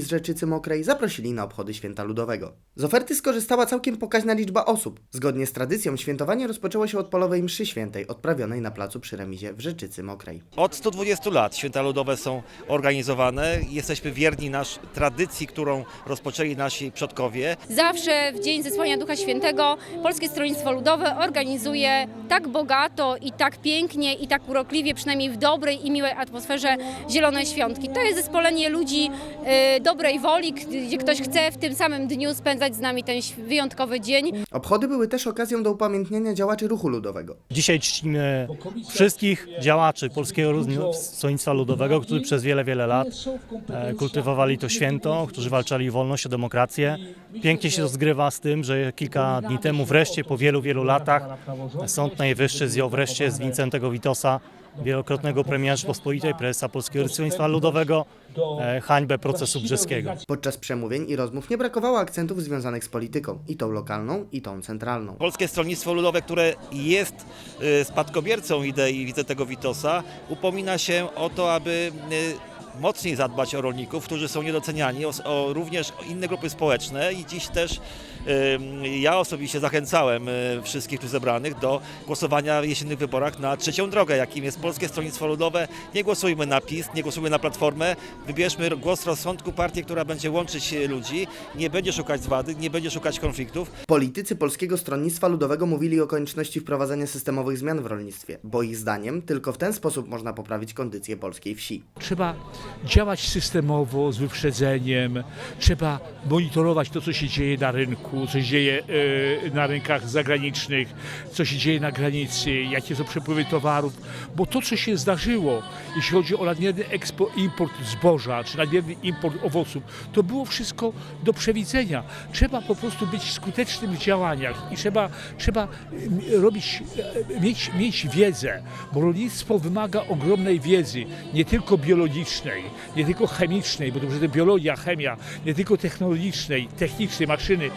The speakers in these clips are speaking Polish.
z Rzeczycy Mokrej zaprosili na obchody Święta Ludowego. Z oferty skorzystała całkiem pokaźna liczba osób. Zgodnie z tradycją świętowanie rozpoczęło się od polowej mszy świętej odprawionej na placu przy remizie w Rzeczycy Mokrej. Od 120 lat święta ludowe są organizowane. Jesteśmy wierni nasz tradycji, którą rozpoczęli nasi przodkowie. Zawsze w Dzień Zesłania Ducha Świętego Polskie Stronnictwo Ludowe organizuje tak bogato i tak pięknie i tak urokliwie, przynajmniej w dobrej i miłej atmosferze Zielone Świątki. To jest zespolenie ludzi e, dobrej woli, gdzie ktoś chce w tym samym dniu spędzać z nami ten wyjątkowy dzień. Obchody były też okazją do upamiętnienia działaczy ruchu ludowego. Dzisiaj czcimy wszystkich działaczy Polskiego Stronnictwa Ludowego, którzy przez wiele, wiele lat e, kultywowali to święto, którzy walczyli o wolność, o demokrację. Pięknie się to zgrywa z tym, że kilka dni temu wreszcie, po wielu, wielu latach, Sąd Najwyższy zdjął wreszcie z Wincentego Witosa, wielokrotnego premiera Rzeczpospolitej, prezesa Polskiego Stronnictwa Ludowego, e, hańbę procesu brzeskiego. Podczas przemówień i rozmów nie brakowało akcentów związanych z polityką, i tą lokalną, i tą centralną. Polskie Stronnictwo Ludowe, które jest y, spadkobiercą idei Wicentego Witosa, upomina się o to, aby y, mocniej zadbać o rolników, którzy są niedoceniani, o, o również o inne grupy społeczne i dziś też ja osobiście zachęcałem y, wszystkich tu zebranych do głosowania w jesiennych wyborach na trzecią drogę, jakim jest Polskie Stronnictwo Ludowe. Nie głosujmy na PiS, nie głosujmy na Platformę, wybierzmy głos rozsądku, partię, która będzie łączyć y, ludzi, nie będzie szukać zwady, nie będzie szukać konfliktów, Politycy Polskiego Stronnictwa Ludowego mówili o konieczności wprowadzenia systemowych zmian w rolnictwie, bo ich zdaniem tylko w ten sposób można poprawić kondycję polskiej wsi. Trzeba działać systemowo, z wyprzedzeniem, trzeba monitorować to, co się dzieje na rynku, co się dzieje e, na rynkach zagranicznych, co się dzieje na granicy, jakie są przepływy towarów, bo to, co się zdarzyło, jeśli chodzi o nadmierny eksport, import zboża, czy nadmierny import owoców, to było wszystko do przewidzenia. Trzeba po prostu być skutecznym w działaniach i trzeba, trzeba robić, e, mieć, mieć wiedzę, bo rolnictwo wymaga ogromnej wiedzy, nie tylko biologicznej, nie tylko chemicznej, bo to przecież biologia, chemia, nie tylko technologicznej, technicznej, maszyny,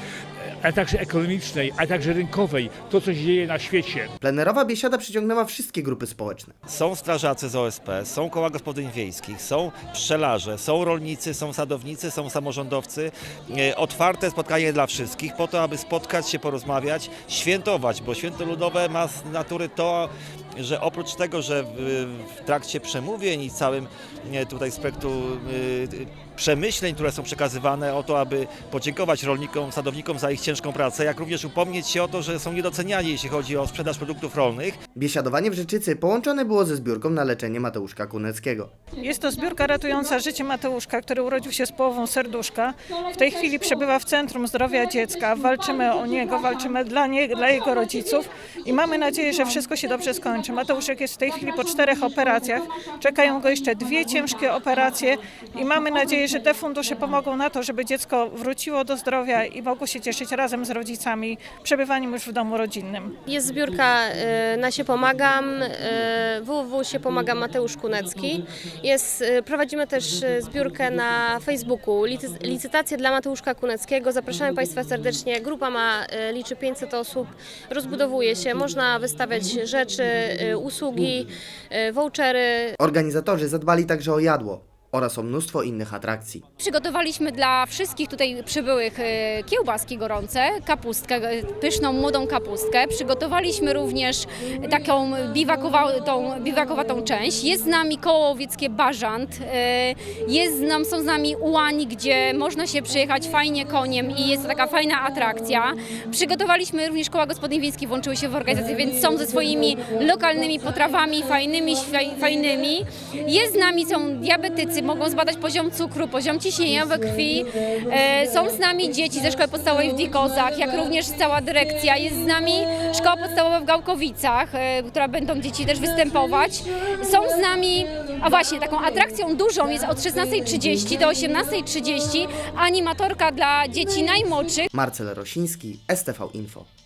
ale także ekonomicznej, ale także rynkowej, to co się dzieje na świecie. Plenerowa biesiada przyciągnęła wszystkie grupy społeczne. Są strażacy z OSP, są koła gospodyń wiejskich, są pszczelarze, są rolnicy, są sadownicy, są samorządowcy. E, Otwarte spotkanie dla wszystkich po to, aby spotkać się, porozmawiać, świętować, bo święto ludowe ma z natury to, że oprócz tego, że w, w trakcie przemówień i całym tutaj spektrum e, przemyśleń, które są przekazywane o to, aby podziękować rolnikom, sadownikom za ich ciężką pracę, jak również upomnieć się o to, że są niedoceniani, jeśli chodzi o sprzedaż produktów rolnych. Biesiadowanie w Rzeczycy połączone było ze zbiórką na leczenie Mateuszka Kuneckiego. Jest to zbiórka ratująca życie Mateuszka, który urodził się z połową serduszka. W tej chwili przebywa w Centrum Zdrowia Dziecka. Walczymy o niego, walczymy dla, nie, dla jego rodziców i mamy nadzieję, że wszystko się dobrze skończy. Mateuszek jest w tej chwili po czterech operacjach. Czekają go jeszcze dwie ciężkie operacje i mamy nadzieję, że te fundusze pomogą na to, żeby dziecko wróciło do zdrowia i mogło się cieszyć razem z rodzicami przebywaniem już w domu rodzinnym. Jest zbiórka y, na się pomagam, y, www się pomagam Mateusz Kunecki. Jest, y, prowadzimy też y, zbiórkę na Facebooku, licy- licytację dla Mateuszka Kuneckiego. Zapraszamy Państwa serdecznie. Grupa ma, y, liczy 500 osób, rozbudowuje się. Można wystawiać rzeczy, y, usługi, y, vouchery, Organizatorzy zadbali także o jadło oraz o mnóstwo innych atrakcji. Przygotowaliśmy dla wszystkich tutaj przybyłych e, kiełbaski gorące, kapustkę, e, pyszną młodą kapustkę. Przygotowaliśmy również taką biwakowatą, biwakowatą część. Jest z nami koło łowieckie Bażant, e, jest nam, są z nami ułani, gdzie można się przyjechać fajnie koniem i jest to taka fajna atrakcja. Przygotowaliśmy również koła gospodyń wiejskich, włączyły się w organizację, więc są ze swoimi lokalnymi potrawami, fajnymi, fajnymi. Jest z nami, są diabetycy, mogą zbadać poziom cukru, poziom ciśnienia we krwi. E, są z nami dzieci ze szkoły podstawowej w Dikozach, jak również cała dyrekcja. Jest z nami szkoła podstawowa w Gałkowicach, e, która będą dzieci też występować. Są z nami, a właśnie taką atrakcją dużą jest od 16.30 do 18.30 animatorka dla dzieci najmłodszych. Marcel Rosiński, STV Info.